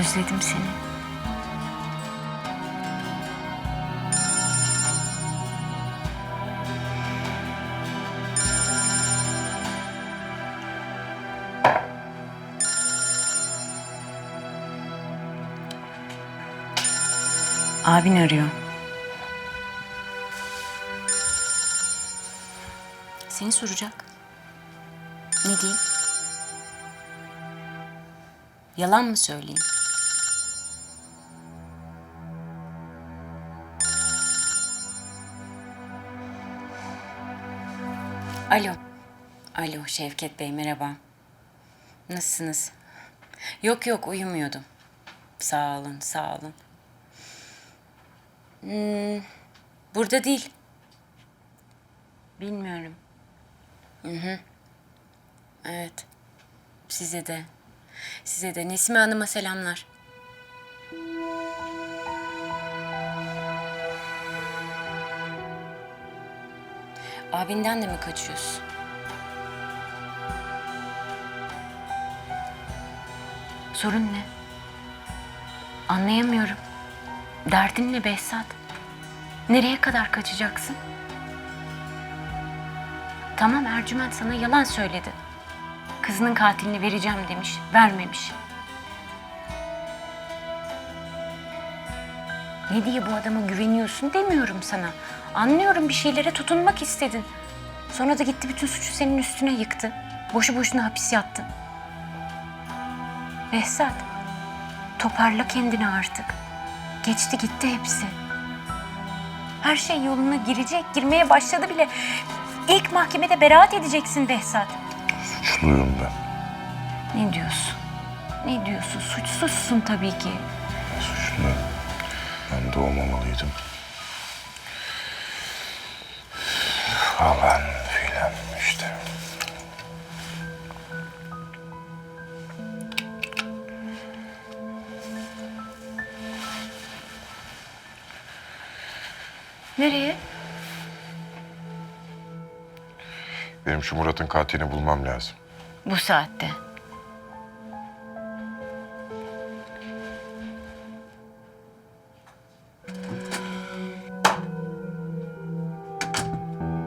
Özledim seni. Abin arıyor. Seni soracak. Ne diyeyim? Yalan mı söyleyeyim? Alo. Alo Şevket Bey merhaba. Nasılsınız? Yok yok uyumuyordum. Sağ olun sağ olun. Hmm, burada değil. Bilmiyorum. Hı hı. Evet. Size de. Size de. Nesime Hanım'a selamlar. Abinden de mi kaçıyorsun? Sorun ne? Anlayamıyorum. Derdin ne Behzat? Nereye kadar kaçacaksın? Tamam Ercüment sana yalan söyledi. Kızının katilini vereceğim demiş, vermemiş. Ne diye bu adama güveniyorsun demiyorum sana. Anlıyorum bir şeylere tutunmak istedin. Sonra da gitti bütün suçu senin üstüne yıktı. Boşu boşuna hapis yattın. Behzat, toparla kendini artık. Geçti gitti hepsi. Her şey yoluna girecek, girmeye başladı bile. İlk mahkemede beraat edeceksin Behzat. Suçluyum ben. Ne diyorsun? Ne diyorsun? Suçsuzsun tabii ki. Suçlu. Ben doğmamalıydım. Falan Nereye? Benim şu Murat'ın katilini bulmam lazım. Bu saatte.